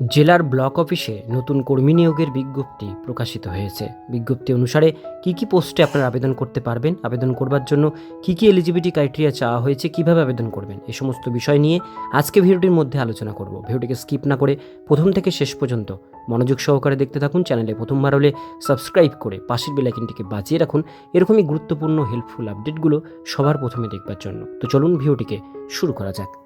জেলার ব্লক অফিসে নতুন কর্মী নিয়োগের বিজ্ঞপ্তি প্রকাশিত হয়েছে। বিজ্ঞপ্তি অনুসারে কি কি পোস্টে আপনারা আবেদন করতে পারবেন? আবেদন করবার জন্য কি কি এলিজিবিলিটি ক্রাইটেরিয়া চাওয়া হয়েছে? কীভাবে আবেদন করবেন? এই সমস্ত বিষয় নিয়ে আজকে ভিডিওটির মধ্যে আলোচনা করব। ভিডিওটিকে স্কিপ না করে প্রথম থেকে শেষ পর্যন্ত মনোযোগ সহকারে দেখতে থাকুন। চ্যানেলে প্রথমবার হলে সাবস্ক্রাইব করে পাশের বেলাইকিনটিকে বাঁচিয়ে রাখুন। এরকমই গুরুত্বপূর্ণ হেল্পফুল আপডেটগুলো সবার প্রথমে দেখবার জন্য। তো চলুন ভিডিওটিকে শুরু করা যাক।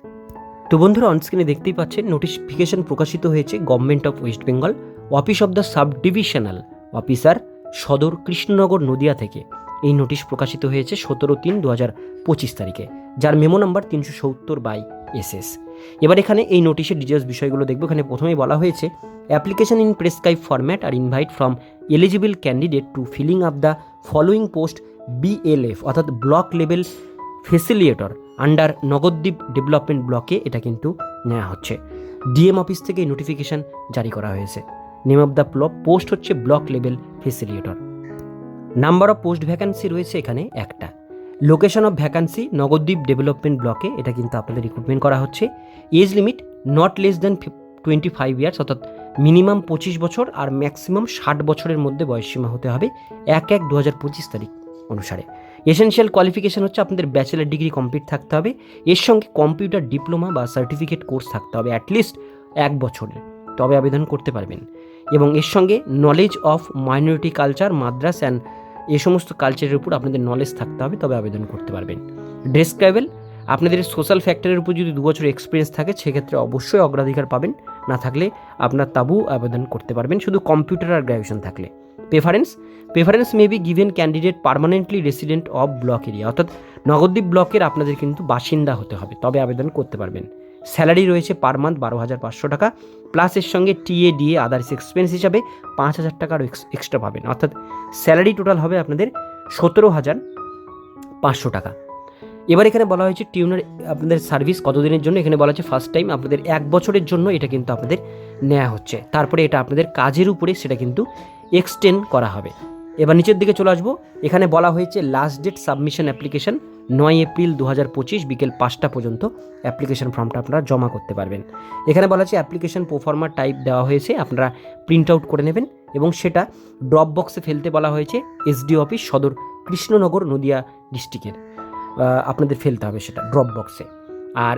তো বন্ধুরা অনস্ক্রিনে দেখতেই পাচ্ছেন নোটিফিকেশন প্রকাশিত হয়েছে government of West Bengal office of the sub divisional officer Sadar Krishnanagar, Nadia থেকে। এই নোটিশ প্রকাশিত হয়েছে সতেরো তিন দু হাজার পঁচিশ তারিখে, যার মেমো নাম্বার তিনশো সত্তর বাই এস এস এবার এখানে এই নোটিশের ডিটেলস বিষয়গুলো দেখব। এখানে প্রথমেই বলা হয়েছে application in prescribe format R invite from eligible candidate to filling up the following post BLF অর্থাৎ block level facilitator under Nabadwip development ব্লকে এটা কিন্তু নেওয়া হচ্ছে। ডিএম অফিস থেকে নোটিফিকেশন জারি করা হয়েছে। নেম অফ দ্য পোস্ট হচ্ছে block level facilitator number of post vacancy রয়েছে এখানে একটা। Location of vacancy Nabadwip development ব্লকে এটা কিন্তু আপনাদের রিক্রুটমেন্ট করা হচ্ছে। Age limit not less than twenty five years অর্থাৎ মিনিমাম পঁচিশ বছর আর ম্যাক্সিমাম ষাট বছরের মধ্যে বয়সসীমা হতে হবে এক এক দু হাজার পঁচিশ তারিখ অনুসারে। এসেনশিয়াল কোয়ালিফিকেশন হচ্ছে আপনাদের ব্যাচেলার ডিগ্রি কমপ্লিট থাকতে হবে। এর সঙ্গে কম্পিউটার ডিপ্লোমা বা সার্টিফিকেট কোর্স থাকতে হবে অ্যাটলিস্ট এক বছরের। তবে আবেদন করতে পারবেন। এবং এর সঙ্গে নলেজ অফ মাইনরিটি কালচার মাদ্রাস অ্যান্ড এ সমস্ত কালচারের উপর আপনাদের নলেজ থাকতে হবে, তবে আবেদন করতে পারবেন। ডেসক্রাইবেল আপনাদের সোশ্যাল ফ্যাক্টরের উপর যদি দু বছর এক্সপিরিয়েন্স থাকে, সেক্ষেত্রে অবশ্যই অগ্রাধিকার পাবেন। না থাকলে আপনার তাবু আবেদন করতে পারবেন। শুধু কম্পিউটার আর গ্র্যাজুয়েশন থাকলে। Preference preference may be given candidate permanently resident of block area অর্থাৎ নগদ্বীপ ব্লকের আপনাদের কিন্তু বাসিন্দা হতে হবে। তবে আবেদন করতে পারবেন। স্যালারি রয়েছে পার মান্থ বারো হাজার পাঁচশো টাকা। প্লাস এর সঙ্গে টিএ ডিএ আদার্স এক্সপেন্স হিসাবে পাঁচ হাজার টাকার এক্সট্রা পাবেন। অর্থাৎ স্যালারি টোটাল হবে আপনাদের সতেরো হাজার পাঁচশো টাকা। এবার এখানে বলা হয়েছে টিউনার আপনাদের সার্ভিস কতদিনের জন্য? এখানে বলা হচ্ছে ফার্স্ট টাইম আপনাদের এক বছরের জন্য এটা কিন্তু আপনাদের নেওয়া হচ্ছে। তারপরে এটা আপনাদের কাজের উপরে সেটা কিন্তু এক্সটেন্ড করা হবে। এবার নিচের দিকে চলে আসব। এখানে বলা হয়েছে লাস্ট ডেট সাবমিশন অ্যাপ্লিকেশন নয় এপ্রিল দু হাজার পঁচিশ বিকেল পাঁচটা পর্যন্ত অ্যাপ্লিকেশন ফর্মটা আপনারা জমা করতে পারবেন। এখানে বলা আছে অ্যাপ্লিকেশন প্রোফর্মার টাইপ দেওয়া হয়েছে, আপনারা প্রিন্ট আউট করে নেবেন এবং সেটা ড্রপ বক্সে ফেলতে বলা হয়েছে এসডি অফিস সদর কৃষ্ণনগর নদিয়া ডিস্ট্রিক্টের আপনাদের ফেলতে হবে সেটা ড্রপ বক্সে আর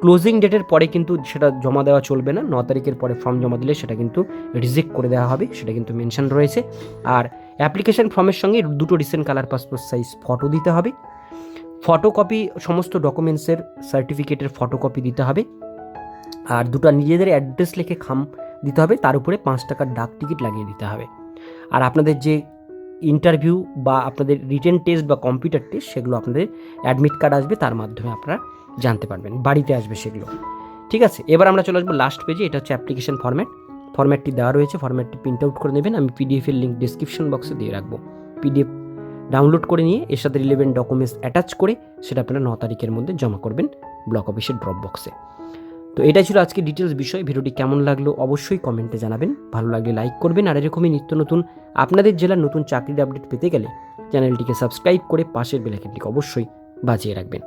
ক্লোজিং ডেটের পরে কিন্তু সেটা জমা দেওয়া চলবে না। ন তারিখের পরে ফর্ম জমা দিলে সেটা কিন্তু রিজেক্ট করে দেওয়া হবে, সেটা কিন্তু মেনশন রয়েছে। আর অ্যাপ্লিকেশন ফর্মের সঙ্গে দুটো recent colour passport size photo দিতে হবে। ফটোকপি সমস্ত ডকুমেন্টসের সার্টিফিকেটের ফটোকপি দিতে হবে। আর দুটো নিজেদের অ্যাড্রেস লিখে খাম দিতে হবে, তার উপরে পাঁচ টাকার ডাক টিকিট লাগিয়ে দিতে হবে। আর আপনাদের যে ইন্টারভিউ বা আপনাদের রিটেন টেস্ট বা কম্পিউটার টেস্ট সেগুলো আপনাদের অ্যাডমিট কার্ড আসবে, তার মাধ্যমে আপনারা জানতে পারবেন, বাড়িতে আসবে সেগুলো। ঠিক আছে, এবার আমরা চলে আসব লাস্ট পেজে এটা হচ্ছে অ্যাপ্লিকেশন ফর্ম্যাট ফর্ম্যাটটি দেওয়া রয়েছে ফর্ম্যাটটি প্রিন্ট আউট করে নেবেন, আমি পিডিএফের লিঙ্ক ডিসক্রিপশন বক্সে দিয়ে রাখব। পিডিএফ ডাউনলোড করে নিয়ে, এর সাথে রিলেভেন্ট ডকুমেন্টস অ্যাটাচ করে, সেটা আপনারা ন তারিখের মধ্যে জমা করবেন ব্লক অফিসের ড্রপ বক্সে তো এটাই ছিল আজকে ডিটেলস বিষয়, ভিডিওটি কেমন লাগল অবশ্যই কমেন্টে জানাবেন। ভালো লাগলে লাইক করবেন, আর এরকমই নিত্য নতুন, আপনাদের জেলার নতুন চাকরির আপডেট পেতে গেলে চ্যানেলটিকে সাবস্ক্রাইব করে পাশের বেলাইকনটিকে অবশ্যই বাজিয়ে রাখবেন।